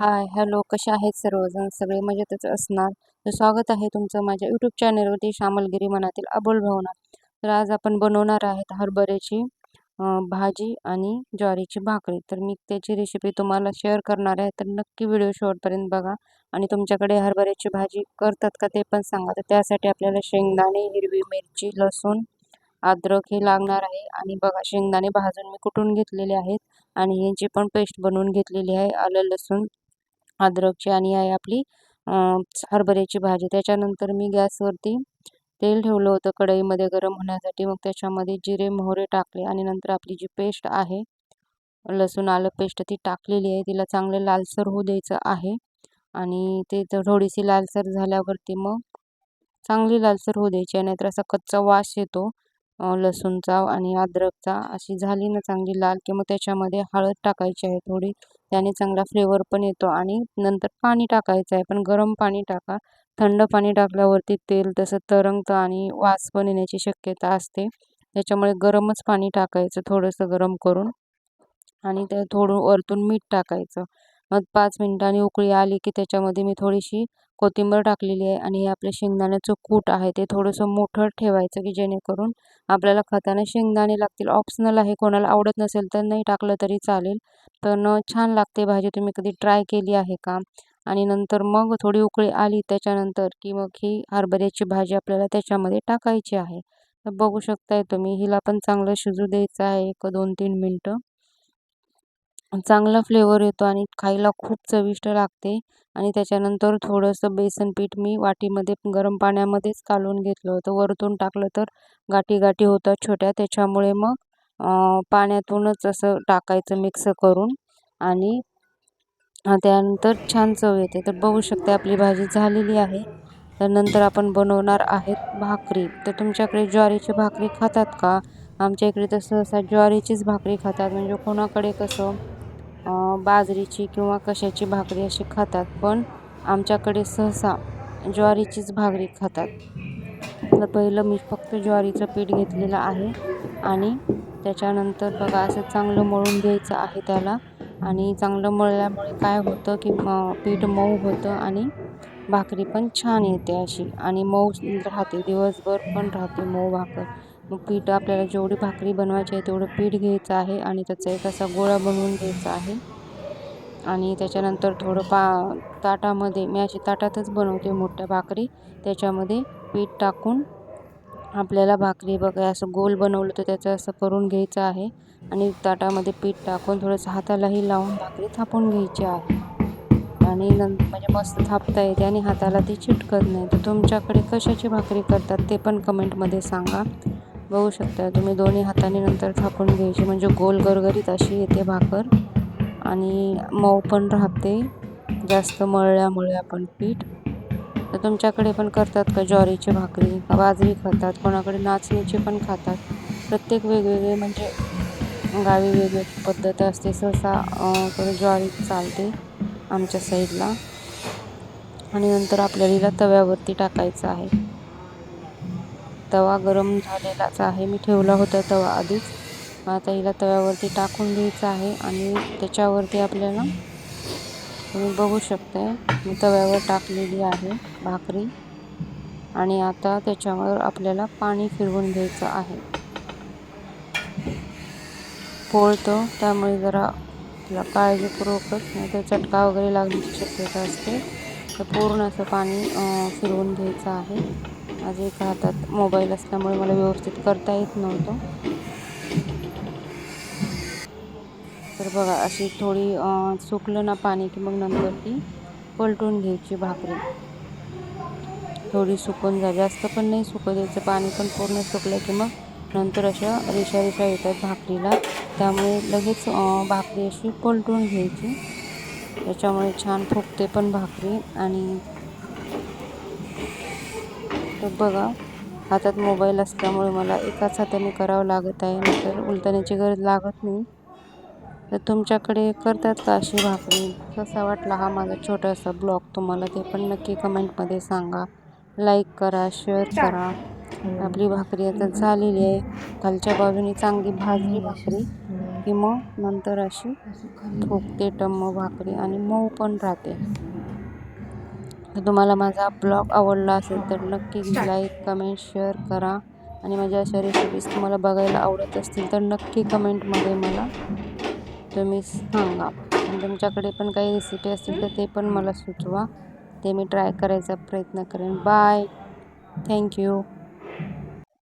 Hi hello कसे आहेत सर्वजण सगळे मजेतच असणार? तर स्वागत आहे तुमचं माझ्या यूट्यूब चॅनलवरती श्यामलगिरी मनातील अबोल भावना. तर आज आपण बनवणार आहेत हरभऱ्याची भाजी आणि ज्वारीची भाकरी. तर मी त्याची रेसिपी तुम्हाला शेअर करणार आहे. तर नक्की व्हिडिओ शेवटपर्यंत बघा. आणि तुमच्याकडे हरभऱ्याची भाजी करतात का ते पण सांगा. तर त्यासाठी आपल्याला शेंगदाणे हिरवी मिरची लसूण अद्रक हे लागणार आहे. आणि बघा शेंगदाणे भाजून मी कुटून घेतलेले आहेत. आणि यांची पण पेस्ट बनवून घेतलेली आहे आलं लसूण. अद्रकची आणि आहे आपली हरभऱ्याची भाजी. त्याच्यानंतर मी गॅसवरती तेल ठेवलं होतं कढईमध्ये गरम होण्यासाठी. मग त्याच्यामध्ये जिरे मोहरे टाकले आणि नंतर आपली जी पेस्ट आहे लसूण आलं पेस्ट ती टाकलेली आहे. तिला चांगलं लालसर होऊ द्यायचं आहे आणि ते थोडीशी लालसर झाल्यावरती मग चांगली लालसर होऊ द्यायची आहे. नाहीतर असा कच्चा वास येतो लसूणचा आणि अद्रकचा. अशी झाली ना चांगली लाल की मग त्याच्यामध्ये हळद टाकायची आहे थोडी. त्याने चांगला फ्लेवर पण येतो आणि नंतर पाणी टाकायचं आहे. पण गरम पाणी टाका. थंड पाणी टाकल्यावरती तेल तसं तरंगतं आणि वास पण येण्याची शक्यता असते. त्याच्यामुळे गरमच पाणी टाकायचं थोडंसं गरम करून आणि ते थोडं वरतून मीठ टाकायचं. मग पाच मिनटांनी उकळी आली की त्याच्यामध्ये मी थोडीशी कोथिंबीर टाकलेली आहे आणि हे आपलं शेंगदाण्याचं कूट आहे ते थोडंसं मोठं ठेवायचं की जेणेकरून आपल्याला खाताना शेंगदाणे लागतील. ऑप्शनल आहे कोणाला आवडत नसेल तर नाही टाकलं तरी चालेल पण छान लागते भाजी. तुम्ही कधी ट्राय केली आहे का? आणि नंतर मग थोडी उकळी आली त्याच्यानंतर की मग ही हरभऱ्याची भाजी आपल्याला त्याच्यामध्ये टाकायची आहे. तर बघू शकताय तुम्ही हिला पण चांगलं शिजू द्यायचं आहे एक दोन तीन मिनटं. चांगला फ्लेवर येतो आणि खायला खूप चविष्ट लागते. आणि त्याच्यानंतर थोडंसं बेसन पीठ मी वाटीमध्ये गरम पाण्यामध्येच कालवून घेतलं होतं. वरतून टाकलं तर गाठी गाठी होतात छोट्या. त्याच्यामुळे मग पाण्यातूनच असं टाकायचं मिक्स करून. आणि त्यानंतर छान चव येते. तर बघू शकते आपली भाजी झालेली आहे. तर नंतर आपण बनवणार आहेत भाकरी. तर तुमच्याकडे ज्वारीची भाकरी खातात का? आमच्या इकडे तर सहसा ज्वारीचीच भाकरी खातात. म्हणजे कोणाकडे कसं बाजरीची किंवा कशाची भाकरी अशी खातात पण आमच्याकडे सहसा ज्वारीचीच भाकरी खातात. तर पहिलं मी फक्त ज्वारीचं पीठ घेतलेलं आहे आणि त्याच्यानंतर बघा असं चांगलं मळून घ्यायचं आहे त्याला. आणि चांगलं मळल्यामुळे काय होतं की म पीठ मऊ होतं आणि भाकरी पण छान येते अशी. आणि मऊ राहते दिवसभर पण राहते मऊ भाकर. मग पीठ आपल्याला जेवढी भाकरी बनवायची आहे तेवढं पीठ घ्यायचं आहे आणि त्याचा एक असा गोळा बनवून घ्यायचा आहे. आणि त्याच्यानंतर थोडं पा ताटामध्ये मी अशी ताटातच बनवते मोठ्या भाकरी. त्याच्यामध्ये पीठ टाकून आपल्याला भाकरी बघा असं गोल बनवलं तर त्याचं असं करून घ्यायचं आहे. आणि ताटामध्ये पीठ टाकून थोडंसं हातालाही लावून भाकरी थापून घ्यायची आहे. आणि नंतर म्हणजे मस्त थापता येते आणि हाताला ती चिटकत नाही. तर तुमच्याकडे कशाची भाकरी करतात ते पण कमेंटमध्ये सांगा. बघू शकता तुम्ही दोन्ही हाताने नंतर थापून घ्यायची. म्हणजे गोल गरगरीत अशी येते भाकर. आणि मऊ पण राहते. जास्त मळल्यामुळे आपण पीठ. तर तुमच्याकडे पण करतात का ज्वारीची भाकरी? का बाजरी खातात? कोणाकडे नाचणीची पण खातात? प्रत्येक वेगवेगळे म्हणजे गावी वेगवेगळी पद्धत असते. सहसा ज्वारी चालते आमच्या साईडला. आणि नंतर आपल्याला तव्यावरती टाकायचं आहे. तवा गरम झालेलाच आहे. मी ठेवला होता तवा आधीच. आता हिला तव्यावरती टाकून द्यायचं आहे आणि त्याच्यावरती आपल्याला तुम्ही बघू शकता मी तव्यावर टाकलेली आहे भाकरी. आणि आता त्याच्यावर आपल्याला पाणी फिरवून घ्यायचं आहे. पोळतो त्यामुळे जरा तिला काळजीपूर्वकच नाही तर चटका वगैरे लागण्याची शक्यता असते. तर पूर्ण असं पाणी फिरवून घ्यायचं आहे. माझ्या एका हातात मोबाईल असल्यामुळे मला व्यवस्थित करता येत नव्हतं. तर बघा अशी थोडी सुकलं ना पाणी की मग नंतर ती पलटून घ्यायची भाकरी. थोडी सुकून जा. जास्त पण नाही सुकू द्यायचं पाणी पण पूर्ण सुकलं की मग नंतर अशा रेषा रेषा येतात भाकरीला. त्यामुळे लगेच भाकरी अशी पलटून घ्यायची. त्याच्यामुळे छान फुगते पण भाकरी. आणि तर बघा हातात मोबाईल असल्यामुळे मला एकाच हाताने करावं लागत आहे. नंतर उलटण्याची गरज लागत नाही. तर तुमच्याकडे करतात का अशी भाकरी? कसा वाटला हा माझा छोटासा ब्लॉग तुम्हाला ते पण नक्की कमेंटमध्ये सांगा. लाईक करा शेअर करा. आपली भाकरी आता झालेली आहे. खालच्या बाजूने चांगली भाजली भाकरी. की मग नंतर अशी फुगते टम्म भाकरी आणि मऊ पण राहते. तर तुम्हाला माझा ब्लॉग आवडला असेल तर नक्की लाईक कमेंट शेअर करा. आणि माझ्या अशा रेसिपीज तुम्हाला बघायला आवडत असतील तर नक्की कमेंटमध्ये मला तुम्ही सांगा. आणि तुमच्याकडे पण काही रेसिपी असतील तर ते पण मला सुचवा. ते मी ट्राय करायचा प्रयत्न करेन. Bye thank you